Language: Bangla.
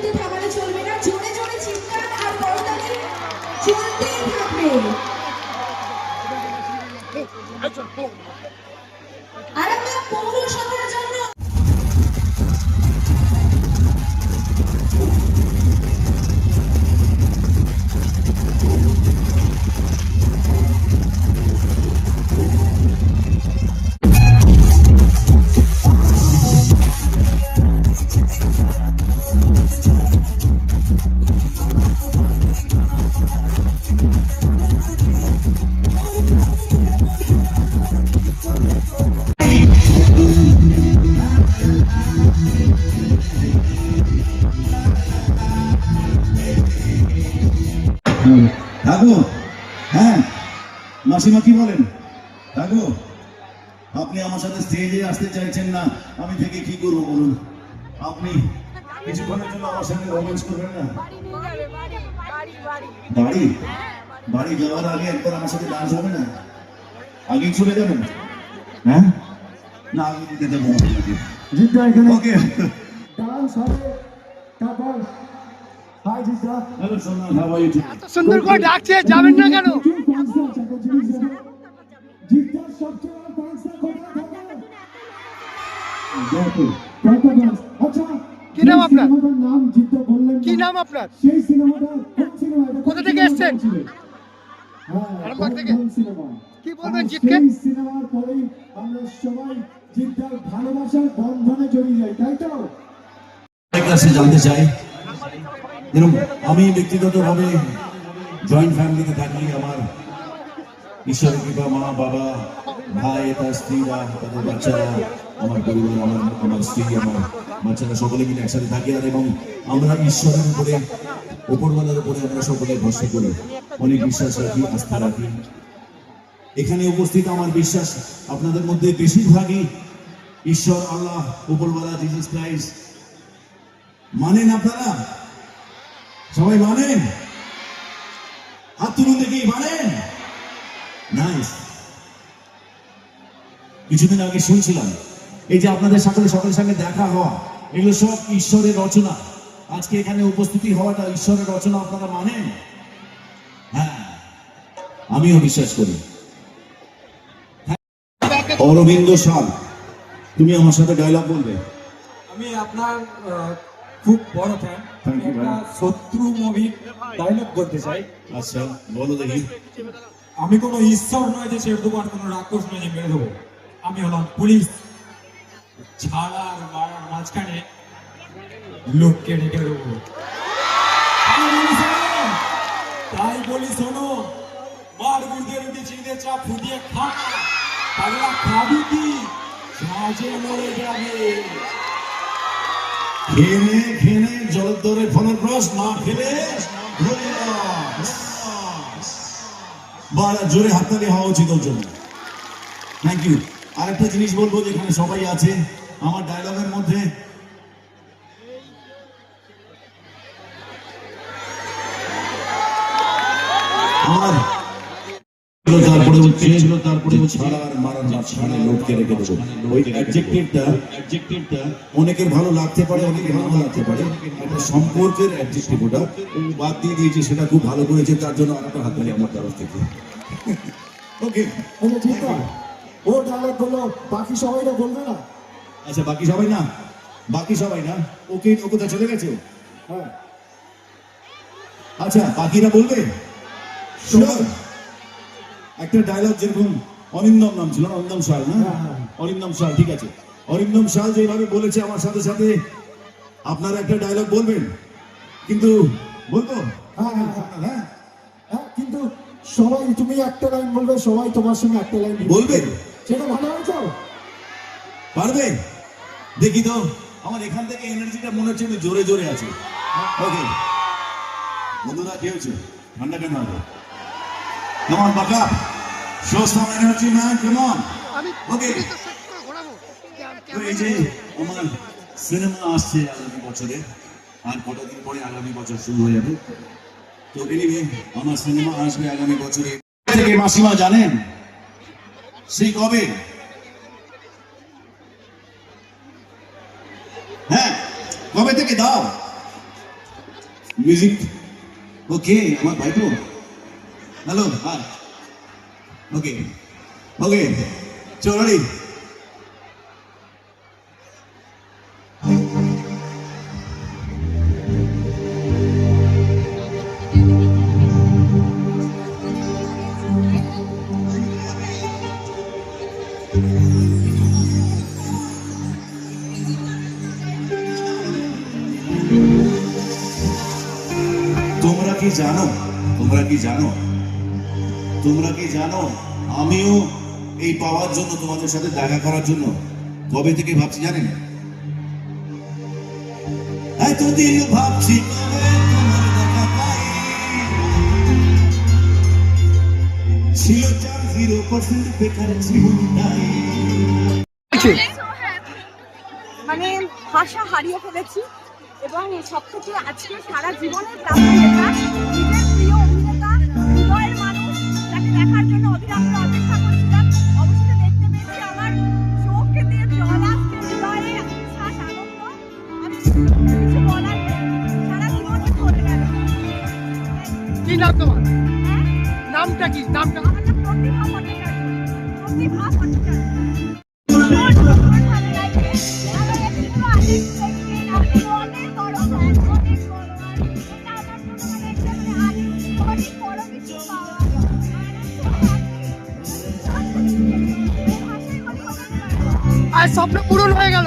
কিন্তু থামালে চলবে না জোরে জোরে চিৎকার আর করতালি চলতেই থাকবে। মাসিমা কি বলেন? ঠাকুর আপনি আমার সাথে স্টেজে আসতে চাইছেন না আমি থেকে কি করব বলুন? আপনি কিছুক্ষণের জন্য আমার সঙ্গে রোম্যান্স করবেন না? বাড়ি? বাড়ি যাওয়ার আগে একবার আমার সাথে ডান্স হবে না? আগেই চলে যাবেন? হ্যাঁ? না আগে দিতে দেবো জিদ্দা এখানে। ওকে ডান্স হবে তারপর hi Jeddah hello Somnath how are you সুন্দর করে ডাকছে যাবেন না কেন আচ্ছা কি নাম আপনার? এই সিনেমাটার নাম জিদ্দা বললেন কি নাম আপনার কোথা থেকে এসছেন? আরামবাগ থেকে? কি বলবেন জিতকে? সিনেমার পরেই আমরা সবাই জিদ্দার ভালোবাসার বন্ধনে জড়িয়ে যাই তাই তো কাছে জানতে চাই যেরকম আমি ব্যক্তিগতভাবে জয়েন্ট ফ্যামিলিতে থাকি, আমার ঈশ্বরের কৃপা, মা, বাবা, ভাই, তার স্ত্রীরা তাদের বাচ্চারা, আমার পরিবার, আমার আমার স্ত্রী, আমার বাচ্চারা সকলে মিলে একসাথে থাকি। আর এবং আমরা ঈশ্বরের উপরে, উপরওয়ালার উপরে আমরা সকলে ভরসা করি অনেক বিশ্বাস রাখি, আস্থা রাখি। এখানে উপস্থিত আমার বিশ্বাস, আপনাদের মধ্যে বেশিরভাগই ঈশ্বর, আল্লাহ, উপরওয়ালা জিসাস ক্রাইস্ট মানেন আপনারা? সবাই মানেন? হাত তুলুন দেখি, মানেন? নাইস কিছুদিন আগে শুনছিলাম, এই যে আপনাদের সাথে সকলের সঙ্গে দেখা হওয়া, এগুলো সব ঈশ্বরের রচনা। আজকে এখানে উপস্থিতি হওয়াটা ঈশ্বরের রচনা, আপনারা মানেন? হ্যাঁ আমিও বিশ্বাস করি। অরবিন্দ সাল, তুমি আমার সাথে ডায়লগ বলবে। আমি আপনার খুব বড় ফ্যান একটা শত্রু মুভির ডায়লগ বলতে চাই। আচ্ছা বলো দেখি। আমি কোনো ঈশ্বর নয় যে ছেড়ে দেবো আর কোনো রাক্ষস নয় যে মেরে দেবো। আমি হলাম পুলিশ। ছাড়া আর মারার মাঝখানে লোককে রেখে দেবো। তাই বলি শোনো, মার গুর্দে রুটি চিড়ে চা ফুটিয়ে খা। পাগলা খাবি কি? সাজে মরে যাবে। খেলে খেলে জলদরে ফলের রস না খেলে বাড়া, জোরে হাততালি হওয়া উচিত ওর জন্য। থ্যাংক ইউ আরেকটা জিনিস বলব যেখানে সবাই আছে, আমার ডায়লগের মধ্যে। আমার তারপরে হচ্ছে তারপরে ছাড়া মারার মাঝখানে লোককে রেখে দেবো। ওই অ্যাডজেক্টিভটা অ্যাডজেক্টিভটা অনেকের ভালো লাগতে পারে অনেকের ভালো লাগতে পারে। একটা সম্পর্কের অ্যাডজেক্টিভ ওটা। বাদ দিয়ে দিয়েছে সেটা খুব ভালো করেছে তার জন্য আরেকটা হাত তালি আমার তরফ থেকে। ওকে আচ্ছা জিদ্দা ও ডায়লগ বলল বাকি সবাইরা বলবে না? আচ্ছা বাকি সবাই না? বাকি সবাই না? ওকে ও কোথায় চলে গেছে? হ্যাঁ। আচ্ছা বাকিরা বলবে? Sure. একটা ডায়লগ যেরকম অরিন্দম নাম ছিল অরিন্দম শাল না? হ্যাঁ, হ্যাঁ। অরিন্দম শাল ঠিক আছে। অরিন্দম শাল যেভাবে বলেছে আমার সাথে সাথে আপনারা একটা ডায়লগ বলবেন। কিন্তু বলব? হ্যাঁ, হ্যাঁ, হ্যাঁ। কিন্তু সবাই তুমি একটা লাইন বলবে সবাই তোমার সঙ্গে একটা লাইন বলবে? সেটা ভালো হয় তো? পারবে? দেখি তো আমার এখান থেকে এনার্জিটা মনে হচ্ছে জোরে জোরে আছে। ওকে বন্ধুরা কি হয়েছে? ঠান্ডা কেন হবে? Come on, buck up. Show some energy, man. Come on. Okay. তো তো এই যে আমার সিনেমা আসছে আগামী বছরে। আর কটা দিন পরে আগামী বছর শুরু হয়ে যাবে? তো এনিওয়ে আমার সিনেমা আসবে আগামী বছরে। থেকে মাসিমা জানেন? সেই কবে? হ্যাঁ কবে থেকে দাও? মিউজিক ওকে আমার ভাইপো। হ্যালো হাই ওকে ওকে চলো রেডি তোমরা কি জানো তোমরা কি জানো তোমরা কি জানো? আমিও এই পাওয়ার জন্য তোমাদের সাথে দেখা করার জন্য কবে থেকে ভাবছি জানেন? এতদিন ভাবছি ছিল চার জিরো পার্সেন্ট বেকার জীবনটাই। মানে ভাষা হারিয়ে ফেলেছি এবং সব থেকে আজকে সারা জীবনের প্রাপ্তি এটা বোঝাতে পারব না। আর স্বপ্ন পূরণ হয়ে গেল